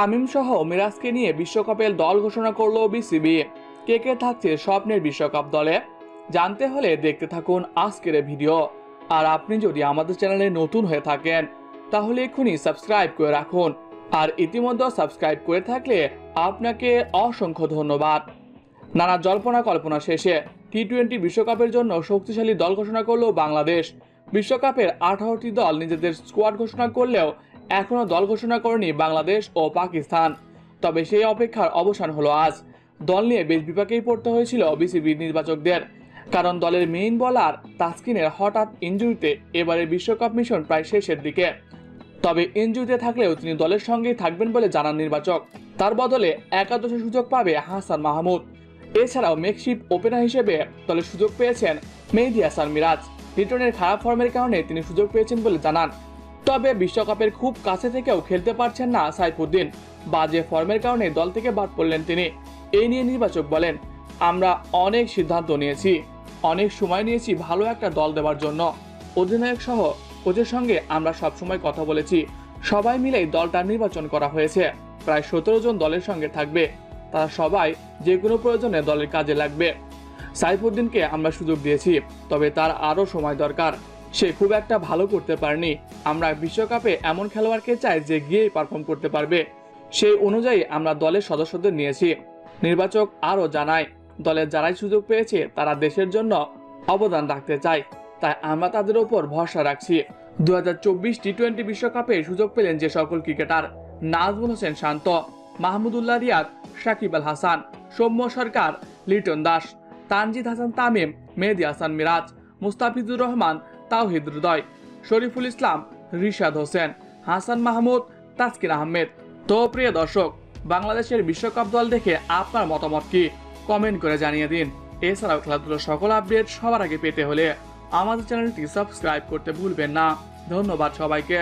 তামিম সহ মিরাজকে নিয়ে বিশ্বকাপের দল ঘোষণা করল বিসিবি। কে কে থাকছে স্বপ্নের বিশ্বকাপ দলে? জানতে হলে দেখতে থাকুন আজকের ভিডিও। আর আপনি যদি আমাদের চ্যানেলে নতুন হয়ে থাকেন, তাহলে এক্ষুনি সাবস্ক্রাইব করে রাখুন। আর ইতিমধ্যে সাবস্ক্রাইব করে থাকলে আপনাকে অসংখ্য ধন্যবাদ। নানা জল্পনা কল্পনা শেষে টি টোয়েন্টি বিশ্বকাপের জন্য শক্তিশালী দল ঘোষণা করল বাংলাদেশ। বিশ্বকাপের আঠারোটি দল নিজেদের স্কোয়াড ঘোষণা করলেও এখনও দল ঘোষণা করেনি বাংলাদেশ ও পাকিস্তান। তবে সেই অপেক্ষার অবসান হলো আজ। দল নিয়ে বেশ বিপাকেই পড়তে হয়েছিল বিসিবি নির্বাচকদের। কারণ দলের মেইন বলার তাসকিনের হঠাৎ ইঞ্জুরিতে এবারে বিশ্বকাপ মিশন প্রায় শেষের দিকে। তবে ইনজুরিতে থাকলেও তিনি দলের সঙ্গেই থাকবেন বলে জানান নির্বাচক। তার বদলে একাদশে সুযোগ পাবে হাসান মাহমুদ। এছাড়াও মেকশিপ ওপেনার হিসেবে দলের সুযোগ পেয়েছেন মেহেদি হাসান মিরাজ। লিটনের খারাপ ফর্মের কারণে তিনি সুযোগ পেয়েছেন বলে জানান তবে বিশ্বকাপের খুব কাছে থেকেও খেলতে পারছেন না সাইফুদ্দিন। বাজে ফর্মের কারণে দল থেকে বাদ পড়লেন তিনি। এই নিয়ে নির্বাচক বলেন, আমরা অনেক সিদ্ধান্ত নিয়েছি। অনেক সময় নিয়েছি ভালো একটা দল দেওয়ার জন্য। অধিনায়ক সহ কোচের সঙ্গে আমরা সবসময় কথা বলেছি। সবাই মিলেই দলটা নির্বাচন করা হয়েছে। প্রায় সতেরো জন দলের সঙ্গে থাকবে। তারা সবাই যে কোনো প্রয়োজনে দলের কাজে লাগবে। সাইফুদ্দিনকে আমরা সুযোগ দিয়েছি, তবে তার আরও সময় দরকার। সে খুব একটা ভালো করতে পারেনি। আমরা বিশ্বকাপে এমন খেলোয়াড়কে চাই যে গিয়েই পারফর্ম করতে পারবে। সেই অনুযায়ী আমরা দলের সদস্যদের নিয়েছি। নির্বাচক আরও জানায়, দলের যারাই সুযোগ পেয়েছে তারা দেশের জন্য অবদান রাখতে চায়। তাই আমরা তাদের ওপর ভরসা রাখছি। দু টি টোয়েন্টি বিশ্বকাপে সুযোগ পেলেন যে সকল ক্রিকেটার। নাজমুল হোসেন শান্ত, মাহমুদুল্লাহ রিয়াদ সাকিব আল হাসান, সৌম্য সরকার, লিটন দাস, তানজিদ হাসান তামিম, মেহেদি হাসান মিরাজ, মুস্তাফিজুর রহমান তাওহিদ হৃদয়। শরীফুল ইসলাম, রিশাদ হোসেন, হাসান মাহমুদ তাসকির আহমেদ। তো প্রিয় দর্শক, বাংলাদেশের বিশ্বকাপ দল দেখে আপনার মতামত কি? কমেন্ট করে জানিয়ে দিন। এছাড়াও খেলাধুলোর সকল আপডেট সবার আগে পেতে হলে আমাদের চ্যানেলটি সাবস্ক্রাইব করতে ভুলবেন না। ধন্যবাদ সবাইকে।